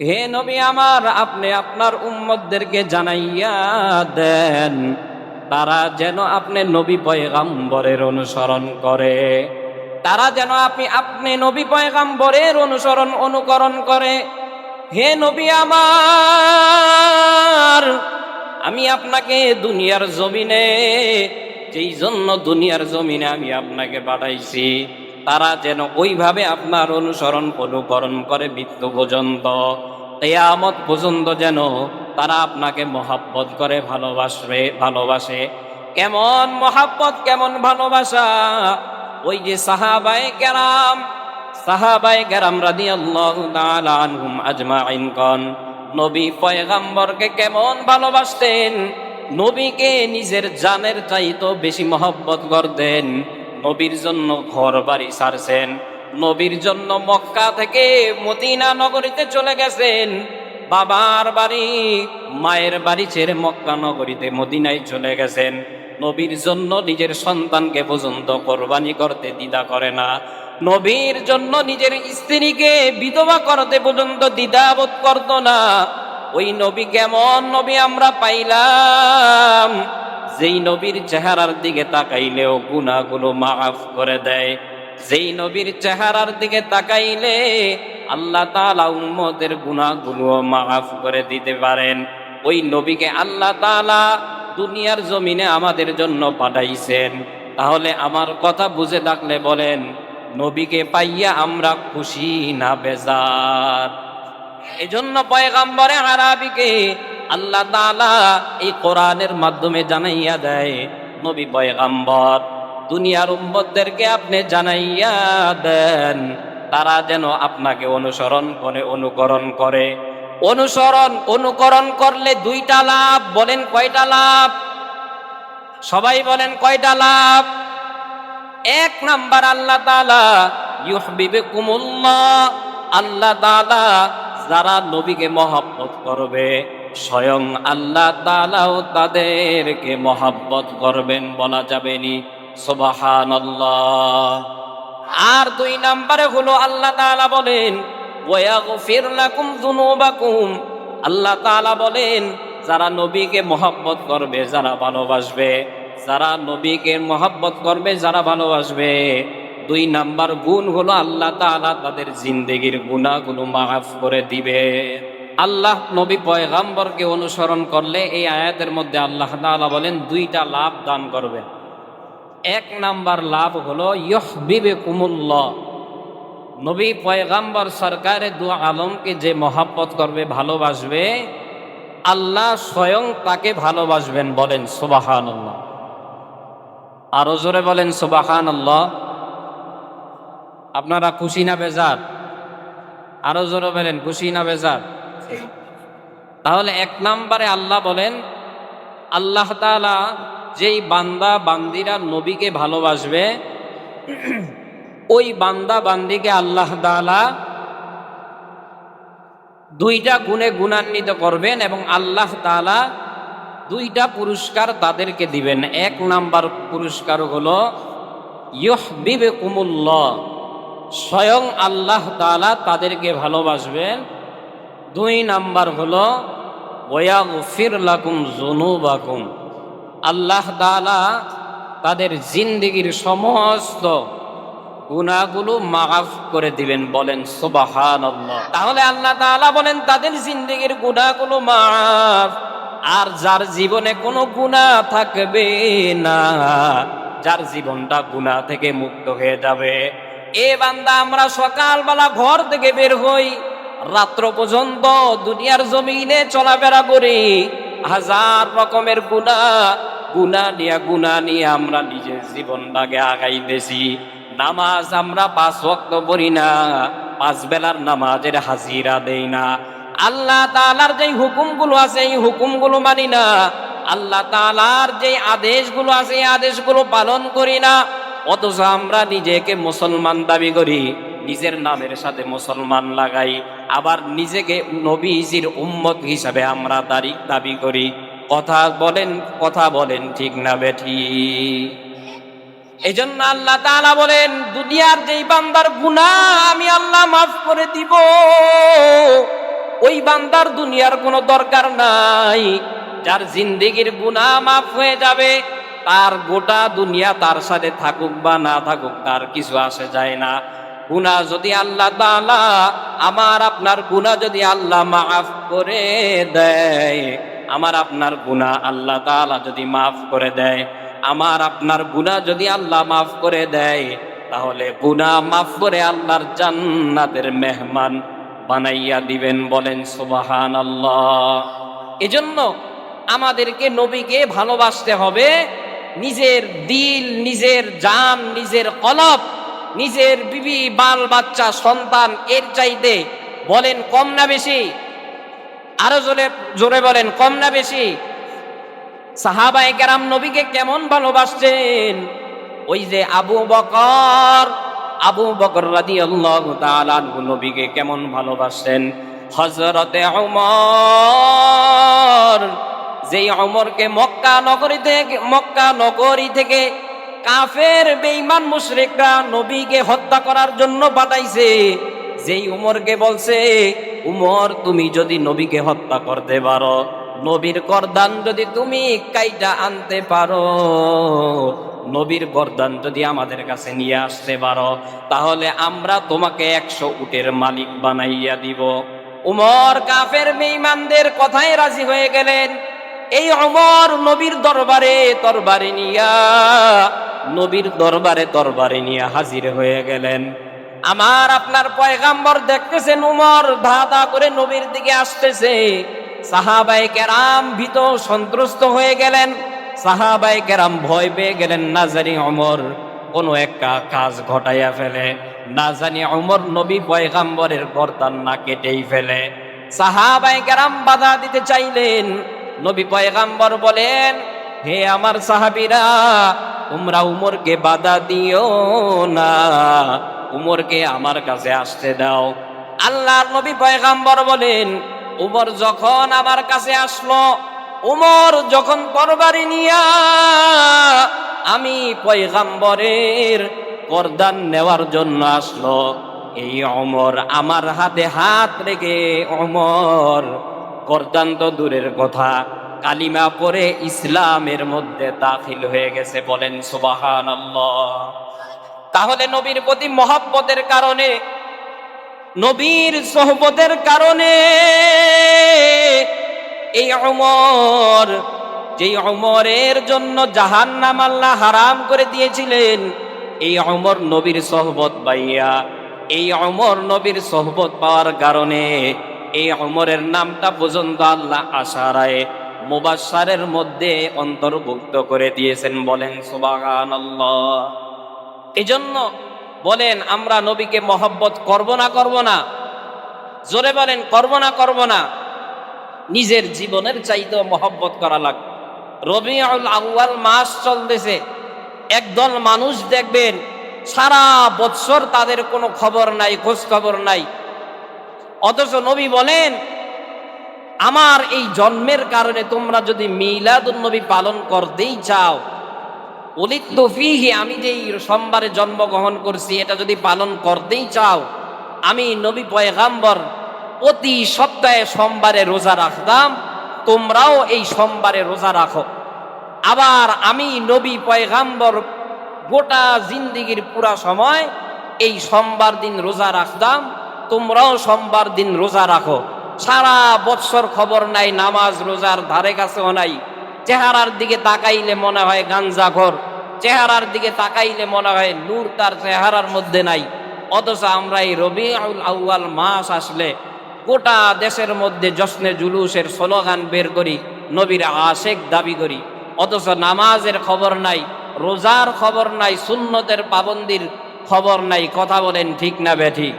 হে নবী আমার, আপনি আপনার উম্মতদেরকে জানাইয়া দেন। তারা যেন আপনি নবী পয়গাম্বরের অনুসরণ করে। তারা যেন আপনি আপনি নবী পয়গাম্বরের অনুসরণ অনুকরণ করে। হে নবী আমার, আমি আপনাকে দুনিয়ার জমিনে, যেই জন্য দুনিয়ার জমিনে আমি আপনাকে পাঠাইছি তারা যেন ওইভাবে আপনার অনুসরণ অনুকরণ করে মৃত্যু পর্যন্ত এয়ামত পর্যন্ত যেন তারা আপনাকে মহাব্বত করে ভালোবাসবে, ভালোবাসে। কেমন মহাব্বত, কেমন ভালোবাসা? ওই যে সাহাবাই কেরাম সাহাবাই কেরাম তাআলা আনহুম আজমাইন কন, নবী পয়গাম্বরকে কেমন ভালোবাসতেন? নবীকে নিজের জানের চাইতো বেশি মহব্বত করতেন। নবীর জন্য ঘর বাড়ি ছাড়ছেন নবীর জন্য মক্কা থেকে মদিনা নগরীতে চলে গেছেন। বাবার বাড়ি, মায়ের বাড়ি ছেড়ে মক্কা নগরীতে মদিনায় চলে গেছেন। নবীর জন্য নিজের সন্তানকে পর্যন্ত কোরবানি করতে দ্বিধা করে না। নবীর জন্য নিজের স্ত্রীকে বিধবা করতে পর্যন্ত দ্বিধাবোধ করত না। ওই নবী কেমন নবী আমরা পাইলাম। যেই নবীর চেহারার দিকে তাকাইলেও গুণাগুলো মাফ করে দেয়। যেই নবীর চেহারার দিকে তাকাইলে আল্লাহ তালা উম্মদের গুণাগুলো মাফ করে দিতে পারেন। ওই নবীকে আল্লাহ তালা দুনিয়ার জমিনে আমাদের জন্য পাঠাইছেন। তাহলে আমার কথা বুঝে থাকলে বলেন, নবীকে পাইয়া আমরা খুশি না বেজার? এজন্য পয়গাম্বরে আরাবিকে আল্লাহ তাআলা এই কোরআনের মাধ্যমে জানাইয়া দেয়, নবী পয়গাম্বর, দুনিয়ার উম্মতদেরকে আপনি জানাইয়া দেন, তারা যেন আপনাকে অনুসরণ করে, অনুকরণ করে। অনুসরণ, অনুকরণ করলে দুইটা লাভ, বলেন কয়টা লাভ? সবাই বলেন কয়টা লাভ? এক নাম্বার আল্লাহ তাআলা, ইউহবিবকুমুল্লাহ, আল্লাহ তাআলা যারা নবীকে মহব্বত করবে, স্বয়ং আল্লাহ তাআলাও তাদেরকে মহব্বত করবেন বলা যাবে নি। সুবহানাল্লাহ। আর দুই নাম্বারে হলো আল্লাহ তাআলা বলেন আল্লাহ তাআলা বলেন, যারা নবীকে মহব্বত করবে, যারা ভালোবাসবে। যারা নবীকে মহব্বত করবে, যারা ভালোবাসবে। দুই নাম্বার গুণ হলো আল্লাহ তাআলা তাদের জিন্দেগির গুণাগুলো মাফ করে দিবে। আল্লাহ নবী পয়গাম্বরকে অনুসরণ করলে এই আয়াতের মধ্যে আল্লাহ তাআলা বলেন, দুইটা লাভ দান করবেন। এক নাম্বার লাভ হলো ইহবিবে কুমুল্লাহ নবী পয়গাম্বর সরকারে দু আলমকে যে মহাব্বত করবে, ভালোবাসবে, আল্লাহ স্বয়ং তাকে ভালোবাসবেন বলেন সুবাহান আল্লাহ আরও জোরে বলেন সুবাহান আল্লাহ আপনারা খুশি না বেজার? আরও জোরে বলেন, খুশি না বেজার? তাহলে এক নাম্বারে আল্লাহ বলেন, আল্লাহ তাআলা যেই বান্দা বান্দিরা নবীকে ভালোবাসবে, ওই বান্দা বান্দিকে আল্লাহ তাআলা দুইটা গুণে গুণান্বিত করবেন এবং আল্লাহ তাআলা দুইটা পুরস্কার তাদেরকে দিবেন। এক নাম্বার পুরস্কার হলো ইহবিবে কুমুল্লাহ স্বয়ং আল্লাহ তাআলা তাদেরকে ভালোবাসবেন। দুই নাম্বার হলো, ওয়াগফির লাকুম যুনুবাকুম। আল্লাহ তাআলা তাদের জিন্দিগির সমস্ত গুণাগুলো মাফ করে দিবেন, বলেন, সুবহানাল্লাহ। তাহলে আল্লাহ তাআলা বলেন, তাদের জিন্দিগির গুণাগুলো মাফ। আর যার জীবনে কোনো গুণা থাকবে না, যার জীবনটা গুণা থেকে মুক্ত হয়ে যাবে। এ বান্দা, আমরা সকালবেলা ঘর থেকে বের হই। রাত্র পর্যন্ত দুনিয়ার জমিনে চলাফেরা করি। হাজার রকমের গুণা গুণা নিয়ে গুণা নিয়ে আমরা নিজের জীবনটাকে আগাইতেছি। নামাজ আমরা পাঁচ ওয়াক্ত পড়ি না, পাঁচ বেলার নামাজের হাজিরা দেই না। আল্লাহ তাআলার যেই হুকুমগুলো আছে, এই হুকুমগুলো মানি না। আল্লাহ তাআলার যেই আদেশগুলো আছে, এই আদেশগুলো পালন করি না। অথচ আমরা নিজেকে মুসলমান দাবি করি, নিজের নামের সাথে মুসলমান লাগাই। আবার নিজেকে নবীজির উম্মত হিসাবে আমরা দাঁড়ি দাবি করি। কথা বলেন কথা বলেন ঠিক না বেঠি? এই জন্য আল্লাহ তাআলা বলেন, দুনিয়ার যেই বান্দার গুনাহ আমি আল্লাহ মাফ করে দিব। ওই বান্দার দুনিয়ার কোনো দরকার নাই। যার জিন্দিগির গুনাহ মাফ হয়ে যাবে তার গোটা দুনিয়া তার সাথে থাকুক বা না থাকুক, তার কিছু আসে, যায় না। গুনাহ যদি আল্লাহ তাআলা আমার আপনার গুনাহ যদি আল্লাহ মাফ করে দেয়, আমার আপনার গুনাহ আল্লাহ তাআলা যদি মাফ করে দেয়, আমার আপনার গুনাহ যদি আল্লাহ মাফ করে দেয়, তাহলে গুনাহ মাফ করে আল্লাহর জান্নাতের মেহমান বানাইয়া দিবেন, বলেন সুবাহান আল্লাহ এজন্য আমাদেরকে নবীকে ভালোবাসতে হবে নিজের দিল, নিজের জান, নিজের কলব, নিজের বিবি, বাল বাচ্চা, সন্তান এর চাইতে বলেন কম না বেশি। আরও জোরে জোরে বলেন কম না বেশি। সাহাবায়ে কেরাম নবীকে কেমন ভালোবাসছেন ওই যে আবু বকর আবু বকর তাআলা আনহু নবীকে কেমন ভালোবাসেন হজরতে ওমর যেই অমরকে মক্কা নগরী থেকে, মক্কা নগরী থেকে কাফের, বেঈমান মুশরিকরা নবীকে হত্যা করার জন্য পাঠাইছে। যেই উমরকে বলছে, উমর, তুমি যদি নবীকে হত্যা করতে পারো, নবীর গরদান যদি তুমি কাইটা আনতে পারো, নবীর গরদান যদি আমাদের কাছে নিয়ে আসতে পারো, তাহলে আমরা তোমাকে একশো উটের মালিক বানাইয়া দিব। উমর কাফের বেঈমানদের কথায় রাজি হয়ে গেলেন। এই অমর নবীর দরবারে তরবারে নিয়া, নবীর দরবারে তরবারে নিয়ে হাজির হয়ে গেলেন। আমার আপনার পয়গাম্বর দেখতেছেন, উমর ধা করে নবীর দিকে আসতেছে। সাহাবাই কেরাম ভীত সন্ত্রস্ত হয়ে গেলেন। সাহাবাই কেরাম ভয় পেয়ে গেলেন, না জানি অমর, কোনো একটা কাজ ঘটাইয়া ফেলে। না জানি অমর, নবী পয়গাম্বরের গর্দান না কেটেই ফেলে। সাহাবাই কেরাম বাধা দিতে চাইলেন। নবী পয়গাম্বর বলেন, হে আমার সাহাবিরা, তোমরা উমরকে বাধা দিও না। উমরকে আমার কাছে আসতে দাও। আল্লাহর নবী পয়গাম্বর বলেন, উমর যখন আমার কাছে আসলো, উমর যখন তরবারি নিয়া, আমি পয়গাম্বরের করদান নেওয়ার জন্য আসলো। এই অমর আমার হাতে হাত রেখে অমর করদান তো দূরের কথা। কালিমা পরে ইসলামের মধ্যে দাখিল হয়ে গেছে বলেন সুবাহান তাহলে নবীর প্রতি মহাব্বতের কারণে, নবীর সোহবতের কারণে এই অমর, যেই অমরের জন্য জাহান নাম আল্লাহ হারাম করে দিয়েছিলেন, এই অমর নবীর সোহবত পাইয়া এই অমর নবীর সোহবত পাওয়ার কারণে এই অমরের নামটা পর্যন্ত আল্লাহ আশারায় মুবাসারের মধ্যে অন্তর্ভুক্ত করে দিয়েছেন, বলেন সুবাগান এই জন্য বলেন, আমরা নবীকে মহব্বত করব না করব না, জোরে বলেন, করব না করব না, নিজের জীবনের চাইতেও মহব্বত করা লাগবে রবিউল আউয়াল মাস চলতেছে, একদল মানুষ দেখবেন, সারা বৎসর তাদের কোনো খবর নাই খোঁজ খবর নাই অথচ নবী বলেন, আমার এই জন্মের কারণে তোমরা যদি মিলাদুন নবী পালন করতেই চাও অলিত আমি যে এই সোমবারে জন্মগ্রহণ করছি, এটা যদি পালন করতেই চাও, আমি নবী পয়গাম্বর প্রতি সপ্তাহে সোমবারে রোজা রাখতাম, তোমরাও এই সোমবারে রোজা রাখো। আবার আমি নবী পয়গাম্বর গোটা জিন্দিগির পুরা সময় এই সোমবার দিন রোজা রাখতাম তোমরাও সোমবার দিন রোজা রাখো। সারা বৎসর খবর নাই, নামাজ রোজার ধারে কাছেও নাই। চেহারার দিকে তাকাইলে মনে হয় গাঞ্জাখর চেহারার দিকে তাকাইলে মনে হয় নূর তার চেহারার মধ্যে নাই। অথচ আমরা এই রবি আউয়াল মাস আসলে গোটা দেশের মধ্যে জশ্নে জুলুসের স্লোগান বের করি, নবীর আশেক দাবি করি। অথচ নামাজের খবর নাই, রোজার খবর নাই, সুন্নতের পাবন্দির খবর নাই, কথা বলেন ঠিক না বেঠিক